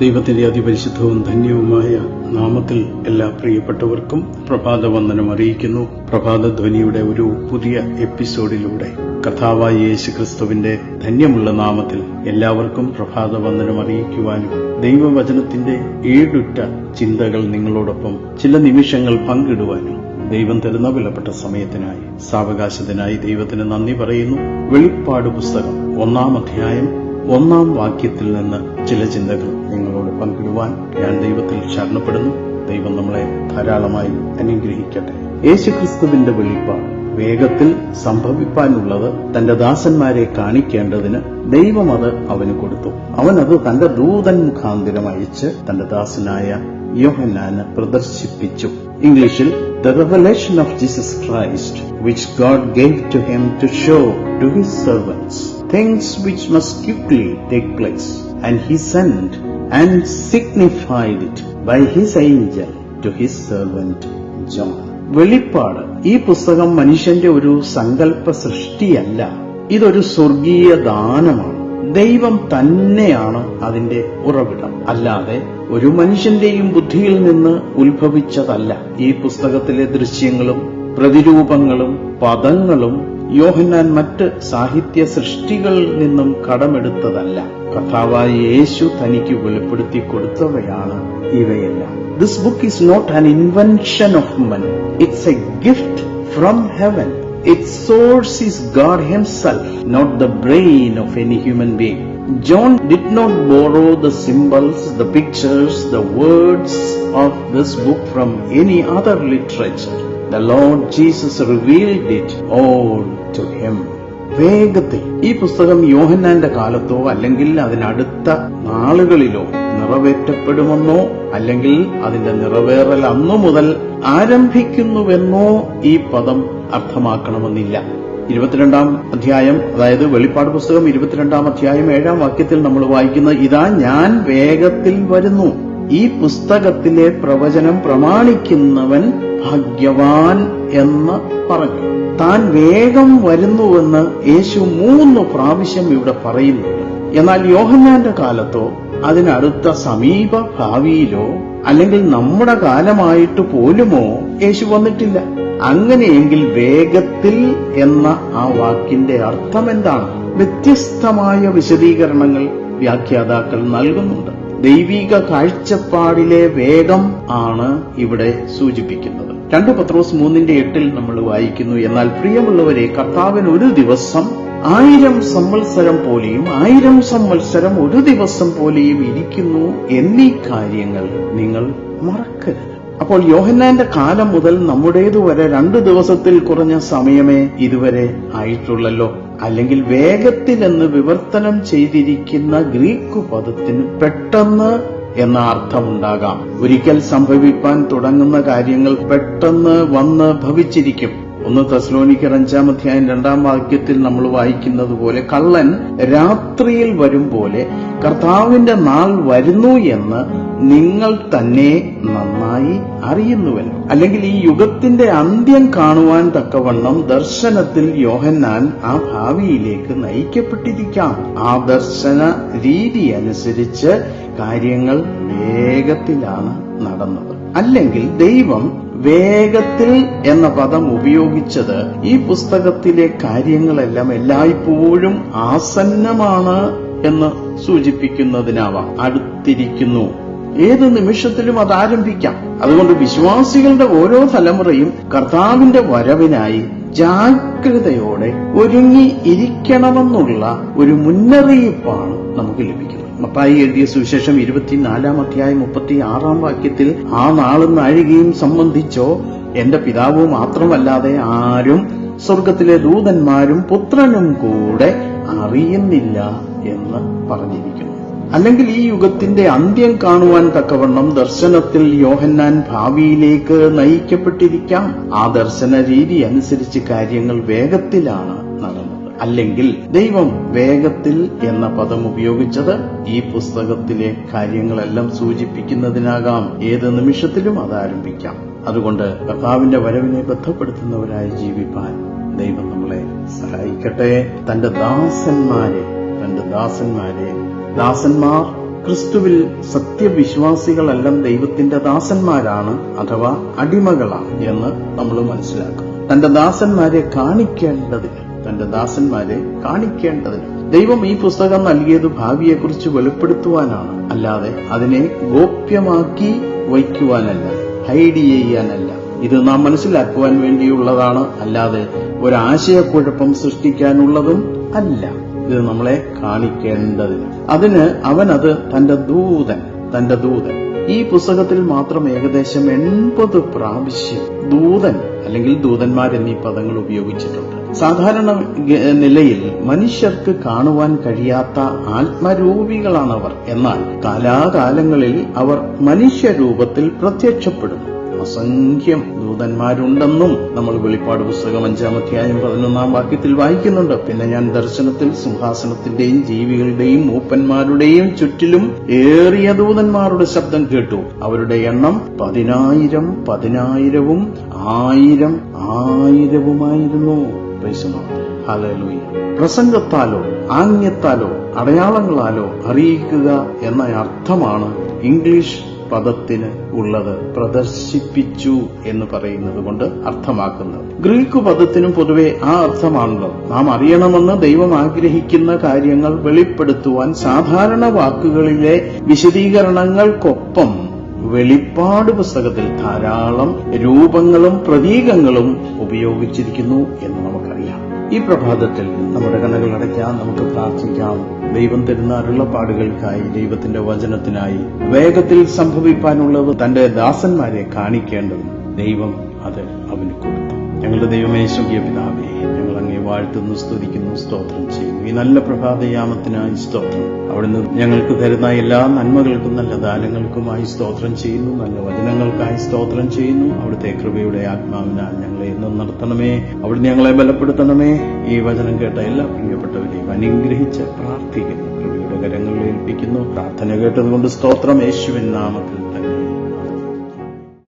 ദൈവത്തിന്റെ അതിപരിശുദ്ധവും ധന്യവുമായ നാമത്തിൽ എല്ലാ പ്രിയപ്പെട്ടവർക്കും പ്രഭാത വന്ദനം അറിയിക്കുന്നു. പ്രഭാതധ്വനിയുടെ ഒരു പുതിയ എപ്പിസോഡിലൂടെ കഥാവായ യേശു ക്രിസ്തുവിന്റെ ധന്യമുള്ള നാമത്തിൽ എല്ലാവർക്കും പ്രഭാത വന്ദനം അറിയിക്കുവാനും ദൈവവചനത്തിന്റെ ഏഴുറ്റ ചിന്തകൾ നിങ്ങളോടൊപ്പം ചില നിമിഷങ്ങൾ പങ്കിടുവാനും ദൈവം തരുന്ന വിലപ്പെട്ട സമയത്തിനായി സാവകാശത്തിനായി ദൈവത്തിന് നന്ദി പറയുന്നു. വെളിപ്പാട് പുസ്തകം ഒന്നാം അധ്യായം ഒന്നാം വാക്യത്തിൽ നിന്ന് ചില ചിന്തകൾ നിങ്ങളോട് പങ്കിടുവാൻ ഞാൻ ദൈവത്തിൽ ശരണപ്പെടുന്നു. ദൈവം നമ്മളെ ധാരാളമായി അനുഗ്രഹിക്കട്ടെ. യേശുക്രിസ്തുവിന്റെ വെളിപ്പാട് വേഗത്തിൽ സംഭവിപ്പാനുള്ളത് തന്റെ ദാസന്മാരെ കാണിക്കേണ്ടതിന് ദൈവം അത് അവന് കൊടുത്തു. അവനത് തന്റെ ദൂതൻ മുഖാന്തിരം അയച്ച് തന്റെ ദാസനായ യോഹന്നാന് പ്രദർശിപ്പിച്ചു. ഇംഗ്ലീഷിൽ the revelation of Jesus Christ which God gave to him to show to his servants things which must quickly take place. And he sent and signified it by his angel to his servant John. വെളിപ്പാട്. ഈ പുസ്തകം മനുഷ്യന്റെ ഒരു സങ്കല്പ സൃഷ്ടിയല്ല ഇതൊരു സ്വർഗീയ ദാനമാണ്. ദൈവം തന്നെയാണ് അതിന്റെ ഉറവിടം. അല്ലാതെ ഒരു മനുഷ്യന്റെയും ബുദ്ധിയിൽ നിന്ന് ഉത്ഭവിച്ചതല്ല. ഈ പുസ്തകത്തിലെ ദൃശ്യങ്ങളും പ്രതിരൂപങ്ങളും പദങ്ങളും യോഹന്നാൻ മറ്റ് സാഹിത്യ സൃഷ്ടികളിൽ നിന്നും കടമെടുത്തതല്ല. കഥാവായ യേശു തനിക്ക് വെളിപ്പെടുത്തി കൊടുത്തവയാണ് ഇവയെല്ലാം. This book is not an invention of man it's a gift from heaven it source is God himself not the brain of any human being John did not borrow the symbols, the pictures, the words of this book from any other literature. The Lord Jesus revealed it all to him വേഗത്തിൽ. ഈ പുസ്തകം യോഹന്നാന്റെ കാലത്തോ അല്ലെങ്കിൽ അതിനടുത്ത നാളുകളിലോ നിറവേറ്റപ്പെടുമെന്നോ അല്ലെങ്കിൽ അതിന്റെ നിറവേറൽ അന്നു മുതൽ ആരംഭിക്കുന്നുവെന്നോ ഈ പദം അർത്ഥമാക്കണമെന്നില്ല. ഇരുപത്തിരണ്ടാം അധ്യായം അതായത് വെളിപ്പാട് പുസ്തകം ഇരുപത്തിരണ്ടാം അധ്യായം ഏഴാം വാക്യത്തിൽ നമ്മൾ വായിക്കുന്ന ഇതാ ഞാൻ വേഗത്തിൽ വരുന്നു. ഈ പുസ്തകത്തിലെ പ്രവചനം പ്രമാണിക്കുന്നവൻ ഭാഗ്യവാൻ എന്ന് പറഞ്ഞു. താൻ വേഗം വരുന്നുവെന്ന് യേശു മൂന്ന് പ്രാവശ്യം ഇവിടെ പറയുന്നു. എന്നാൽ യോഹന്നാന്റെ കാലത്തോ അതിനടുത്ത സമീപ ഭാവിയിലോ അല്ലെങ്കിൽ നമ്മുടെ കാലമായിട്ട് പോലുമോ യേശു വന്നിട്ടില്ല. അങ്ങനെയെങ്കിൽ വേഗത്തിൽ എന്ന ആ വാക്കിന്റെ അർത്ഥം എന്താണ് വ്യത്യസ്തമായ വിശദീകരണങ്ങൾ വ്യാഖ്യാതാക്കൾ നൽകുന്നുണ്ട്. ദൈവിക കാഴ്ചപ്പാടിലെ വേഗം ആണ് ഇവിടെ സൂചിപ്പിക്കുന്നത്. രണ്ട് പത്രോസ് മൂന്നിന്റെ എട്ടിൽ നമ്മൾ വായിക്കുന്നു എന്നാൽ പ്രിയമുള്ളവരെ കർത്താവിൻ ഒരു ദിവസം ആയിരം സംവത്സരം പോലെയും ആയിരം സംവത്സരം ഒരു ദിവസം പോലെയും ഇരിക്കുന്നു എന്നീ കാര്യങ്ങൾ നിങ്ങൾ മറക്കരുത്. അപ്പോൾ യോഹന്നാന്റെ കാലം മുതൽ നമ്മുടേതുവരെ രണ്ടു ദിവസത്തിൽ കുറഞ്ഞ സമയമേ ഇതുവരെ ആയിട്ടുള്ളല്ലോ. അല്ലെങ്കിൽ വേഗത്തിൽ എന്ന് വിവർത്തനം ചെയ്തിരിക്കുന്ന ഗ്രീക്ക് പദത്തിന് പെട്ടെന്ന് എന്ന അർത്ഥമുണ്ടാകാം. ഒരിക്കൽ സംഭവിപ്പാൻ തുടങ്ങുന്ന കാര്യങ്ങൾ പെട്ടെന്ന് വന്ന് ഭവിച്ചിരിക്കും. ഒന്ന് തസ്ലോനിക്കർ അഞ്ചാം അധ്യായം രണ്ടാം വാക്യത്തിൽ നമ്മൾ വായിക്കുന്നത് പോലെ കള്ളൻ രാത്രിയിൽ വരും പോലെ കർത്താവിന്റെ നാൾ വരുന്നു എന്ന് നിങ്ങൾ തന്നെ നന്നായി അറിയുന്നുവല്ലോ. അല്ലെങ്കിൽ ഈ യുഗത്തിന്റെ അന്ത്യം കാണുവാൻ തക്കവണ്ണം ദർശനത്തിൽ യോഹന്നാൻ ആ ഭാവിയിലേക്ക് നയിക്കപ്പെട്ടിരിക്കാം. ആ ദർശന രീതി അനുസരിച്ച് കാര്യങ്ങൾ വേഗത്തിലാണ് നടന്നത്. അല്ലെങ്കിൽ ദൈവം വേഗത്തിൽ എന്ന പദം ഉപയോഗിച്ചത് ഈ പുസ്തകത്തിലെ കാര്യങ്ങളെല്ലാം എല്ലായ്പ്പോഴും ആസന്നമാണ് എന്ന് സൂചിപ്പിക്കുന്നതിനാവാം. അടുത്തിരിക്കുന്നു. ഏത് നിമിഷത്തിലും അത് ആരംഭിക്കാം. അതുകൊണ്ട് വിശ്വാസികളുടെ ഓരോ തലമുറയും കർത്താവിന്റെ വരവിനായി ജാഗ്രതയോടെ ഒരുങ്ങി ഇരിക്കണമെന്നുള്ള ഒരു മുന്നറിയിപ്പാണ് നമുക്ക് ലഭിക്കുന്നത്. മത്തായി എഴുതിയ സുവിശേഷം ഇരുപത്തിനാലാം അധ്യായം മുപ്പത്തി ആറാം വാക്യത്തിൽ ആ നാളും നാഴികയും സംബന്ധിച്ചോ എന്റെ പിതാവ് മാത്രമല്ലാതെ ആരും സ്വർഗത്തിലെ ദൂതന്മാരും പുത്രനും കൂടെ അറിയുന്നില്ല എന്ന് പറഞ്ഞിരിക്കുന്നു. അല്ലെങ്കിൽ ഈ യുഗത്തിന്റെ അന്ത്യം കാണുവാൻ തക്കവണ്ണം ദർശനത്തിൽ യോഹന്നാൻ ഭാവിയിലേക്ക് നയിക്കപ്പെട്ടിരിക്കാം. ആ ദർശന രീതി അനുസരിച്ച് കാര്യങ്ങൾ വേഗത്തിലാണ്. അല്ലെങ്കിൽ ദൈവം വേഗത്തിൽ എന്ന പദം ഉപയോഗിച്ചത് ഈ പുസ്തകത്തിലെ കാര്യങ്ങളെല്ലാം സൂചിപ്പിക്കുന്നതിനാകാം. ഏത് നിമിഷത്തിലും അത് ആരംഭിക്കാം. അതുകൊണ്ട് കർത്താവിന്റെ വരവിനെ ബന്ധപ്പെടുത്തുന്നവരായി ജീവിപ്പാൻ ദൈവം നമ്മളെ സഹായിക്കട്ടെ. തന്റെ ദാസന്മാരെ തന്റെ ദാസന്മാരെ. ദാസന്മാർ ക്രിസ്തുവിൽ സത്യവിശ്വാസികളെല്ലാം ദൈവത്തിന്റെ ദാസന്മാരാണ് അഥവാ അടിമകളാണ് എന്ന് നമ്മൾ മനസ്സിലാക്കും തന്റെ ദാസന്മാരെ കാണിക്കേണ്ടതിന് തന്റെ ദാസന്മാരെ കാണിക്കേണ്ടത്. ദൈവം ഈ പുസ്തകം നൽകിയത് ഭാവിയെക്കുറിച്ച് വെളിപ്പെടുത്തുവാനാണ്. അല്ലാതെ അതിനെ ഗോപ്യമാക്കി വയ്ക്കുവാനല്ല ഹൈഡ് ചെയ്യാനല്ല. ഇത് നാം മനസ്സിലാക്കുവാൻ വേണ്ടിയുള്ളതാണ്. അല്ലാതെ ഒരാശയക്കുഴപ്പം സൃഷ്ടിക്കാനുള്ളതും അല്ല. ഇത് നമ്മളെ കാണിക്കേണ്ടതിന്. അതിന് അവൻ അത് തന്റെ ദൂതൻ തന്റെ ദൂതൻ. ഈ പുസ്തകത്തിൽ മാത്രം ഏകദേശം എൺപത് പ്രാവശ്യം ദൂതൻ അല്ലെങ്കിൽ ദൂതന്മാർ എന്നീ പദങ്ങൾ ഉപയോഗിച്ചിട്ടുണ്ട്. സാധാരണ നിലയിൽ മനുഷ്യർക്ക് കാണുവാൻ കഴിയാത്ത ആത്മരൂപികളാണവർ. എന്നാൽ കാലാകാലങ്ങളിൽ അവർ മനുഷ്യരൂപത്തിൽ പ്രത്യക്ഷപ്പെടുന്നു. അസംഖ്യം ദൂതന്മാരുണ്ടെന്നും നമ്മൾ വെളിപ്പാട് പുസ്തകം അഞ്ചാം അധ്യായം പതിനൊന്നാം വാക്യത്തിൽ വായിക്കുന്നുണ്ട്. പിന്നെ ഞാൻ ദർശനത്തിൽ സിംഹാസനത്തിന്റെയും ജീവികളുടെയും മൂപ്പന്മാരുടെയും ചുറ്റിലും ഏറിയ ദൂതന്മാരുടെ ശബ്ദം കേട്ടു. അവരുടെ എണ്ണം പതിനായിരം പതിനായിരവും ആയിരം ആയിരവുമായിരുന്നു. Lord. Hallelujah. പ്രസംഗത്താലോ ആംഗ്യത്താലോ അടയാളങ്ങളാലോ അറിയിക്കുക എന്ന അർത്ഥമാണ് ഇംഗ്ലീഷ് പദത്തിന് ഉള്ളത് പ്രദർശിപ്പിച്ചു എന്ന് പറയുന്നത് കൊണ്ട് അർത്ഥമാക്കുന്നത് ഗ്രീക്ക് പദത്തിനും പൊതുവെ ആ അർത്ഥമാണല്ലോ നാം അറിയണമെന്ന് ദൈവം ആഗ്രഹിക്കുന്ന കാര്യങ്ങൾ വെളിപ്പെടുത്തുവാൻ സാധാരണ വാക്കുകളിലെ വിശദീകരണങ്ങൾക്കൊപ്പം വെളിപ്പാട് പുസ്തകത്തിൽ ധാരാളം രൂപങ്ങളും പ്രതീകങ്ങളും ഉപയോഗിച്ചിരിക്കുന്നു എന്ന് നമുക്കറിയാം. ഈ പ്രഭാതത്തിൽ നമ്മുടെ കണ്ണുകൾ അടയ്ക്കാം നമുക്ക് പ്രാർത്ഥിക്കാം. ദൈവം തരുന്ന അരുളപ്പാടുകൾക്കായി ദൈവത്തിന്റെ വചനത്തിനായി വേഗത്തിൽ സംഭവിക്കാനുള്ളത് തന്റെ ദാസന്മാരെ കാണിക്കേണ്ടതും ദൈവം അത് അവന് കൊടുത്തു ഞങ്ങളുടെ ദൈവമേ സ്വർഗീയ പിതാവേ ഞങ്ങൾ അങ്ങേ വാഴ്ത്തുന്നു സ്തുതിക്കുന്നു സ്തോത്രം ചെയ്യുന്നു. ഈ നല്ല പ്രഭാതയാമത്തിനായി സ്തോത്രം. അവിടുന്ന് ഞങ്ങൾക്ക് തരുന്ന എല്ലാ നന്മകൾക്കും നല്ല ദാനങ്ങൾക്കുമായി സ്തോത്രം ചെയ്യുന്നു നല്ല വചനങ്ങൾക്കായി സ്തോത്രം ചെയ്യുന്നു. അവിടുത്തെ കൃപയുടെ ആത്മാവിനാൽ ഞങ്ങളെ എന്നും നടത്തണമേ. അവിടുന്ന് ഞങ്ങളെ ബലപ്പെടുത്തണമേ. ഈ വചനം കേട്ട എല്ലാ പ്രിയപ്പെട്ടവരെയും അനുഗ്രഹിച്ച് പ്രാർത്ഥിക്കുന്നു. കൃപയുടെ കരങ്ങളിൽ ഏൽപ്പിക്കുന്നു. പ്രാർത്ഥന കേട്ടതുകൊണ്ട് സ്തോത്രം. യേശുവിൻ നാമത്തിൽ